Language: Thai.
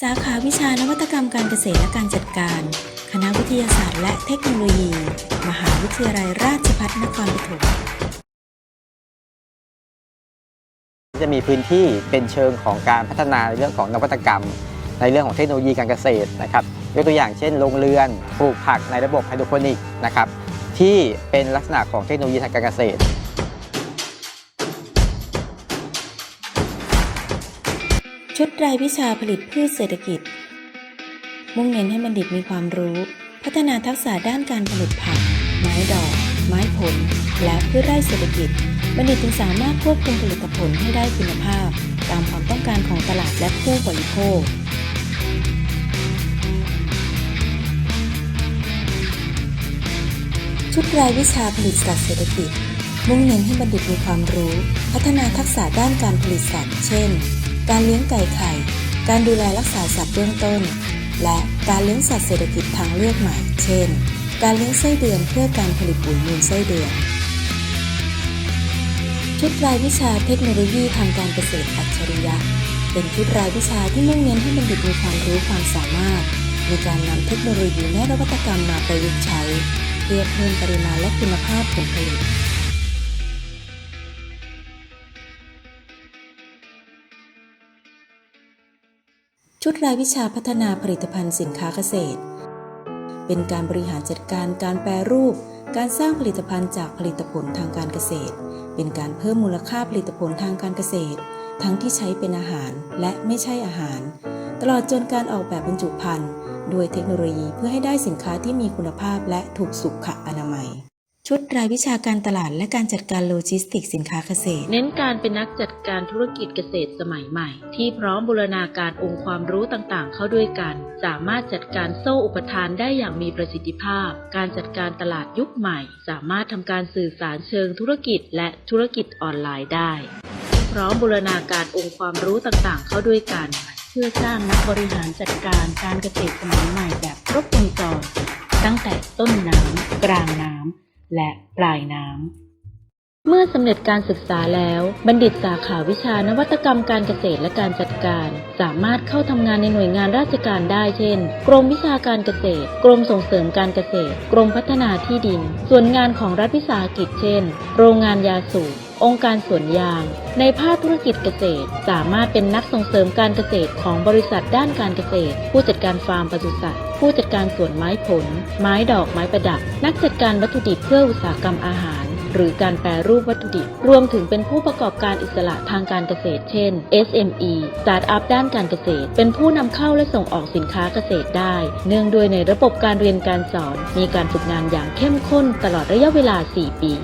สาขาวิชานวัตกรรมการเกษตรและการจัดการ คณะวิทยาศาสตร์และเทคโนโลยี มหาวิทยาลัยราชภัฏนครปฐมจะมีพื้นที่เป็นเชิงของการพัฒนาในเรื่องของนวัตกรรม ในเรื่องของเทคโนโลยีการเกษตรนะครับยกตัวอย่างเช่นโรงเรือนปลูกผักในระบบไฮโดรโปนิกนะครับที่เป็นลักษณะของเทคโนโลยีทางการเกษตร ชุดรายวิชาผลิตพืชเศรษฐกิจ มุ่งเน้นให้บัณฑิตมีความรู้ พัฒนาทักษะด้านการผลิตผัก ไม้ดอก ไม้ผล และพืชไร่เศรษฐกิจ บัณฑิตจึงสามารถควบคุมผลิตผลให้ได้คุณภาพ ตามความต้องการของตลาดและผู้บริโภคชุดรายวิชาผลิตสัตว์เศรษฐกิจ มุ่งเน้นให้บัณฑิตมีความรู้ พัฒนาทักษะด้านการผลิตสัตว์ เช่น การเลี้ยงไก่ไข่ การดูแลรักษาสัตว์เบื้องต้น และการเลี้ยงสัตว์เศรษฐกิจทางเลือกใหม่ เช่น การเลี้ยงไส้เดือนเพื่อการผลิตปุ๋ยมูลไส้เดือน ชุดรายวิชาเทคโนโลยีทางการเกษตรอัจฉริยะ เป็นชุดรายวิชาที่มุ่งเน้นให้บัณฑิตมีความรู้ความสามารถในการนำเทคโนโลยีและนวัตกรรมมาประยุกต์ใช้ เพื่อเพิ่มปริมาณและคุณภาพผลผลิต ชุดรายวิชาพัฒนาผลิตภัณฑ์สินค้าเกษตร เป็นการบริหารจัดการการแปรรูป การสร้างผลิตภัณฑ์จากผลิตผลทางการเกษตร เป็นการเพิ่มมูลค่าผลิตผลทางการเกษตร ทั้งที่ใช้เป็นอาหารและไม่ใช่อาหาร ตลอดจนการออกแบบบรรจุภัณฑ์ด้วยเทคโนโลยีเพื่อให้ได้สินค้าที่มีคุณภาพและถูกสุขอนามัย ชุดรายวิชาการตลาดและการจัดการโลจิสติกสินค้าเกษตร เน้นการเป็นนักจัดการธุรกิจเกษตรสมัยใหม่ ที่พร้อมบูรณาการองค์ความรู้ต่างๆ เข้าด้วยกัน สามารถจัดการโซ่อุปทานได้อย่างมีประสิทธิภาพ การจัดการตลาดยุคใหม่ สามารถทำการสื่อสารเชิงธุรกิจ และธุรกิจออนไลน์ได้ พร้อมบูรณาการองค์ความรู้ต่างๆ เข้าด้วยกัน เพื่อสร้างนักบริหารจัดการการเกษตรสมัยใหม่แบบครบวงจรตั้งแต่ต้นน้ำกลางน้ำ และปลายน้ำ เมื่อสำเร็จการศึกษาแล้ว บัณฑิตสาขาวิชานวัตกรรมการเกษตรและการจัดการ สามารถเข้าทำงานในหน่วยงานราชการได้เช่น กรมวิชาการเกษตร กรมส่งเสริมการเกษตร กรมพัฒนาที่ดิน ส่วนงานของรัฐวิสาหกิจเช่น โรงงานยาสูบ องค์การสวนยาง ในภาคธุรกิจเกษตร สามารถเป็นนักส่งเสริมการเกษตรของบริษัทด้านการเกษตร ผู้จัดการฟาร์มปศุสัตว์ ผู้จัดการสวนไม้ผล ไม้ดอกไม้ประดับ นักจัดการวัตถุดิบเพื่ออุตสาหกรรมอาหาร หรือการแปรรูปวัตถุดิบ รวมถึงเป็นผู้ประกอบการอิสระทางการเกษตร เช่น SME สตาร์ทอัพด้านการเกษตร เป็นผู้นำเข้าและส่งออกสินค้าเกษตรได้ เนื่องด้วยในระบบการเรียนการสอน มีการฝึกงานอย่างเข้มข้นตลอดระยะเวลา 4 ปี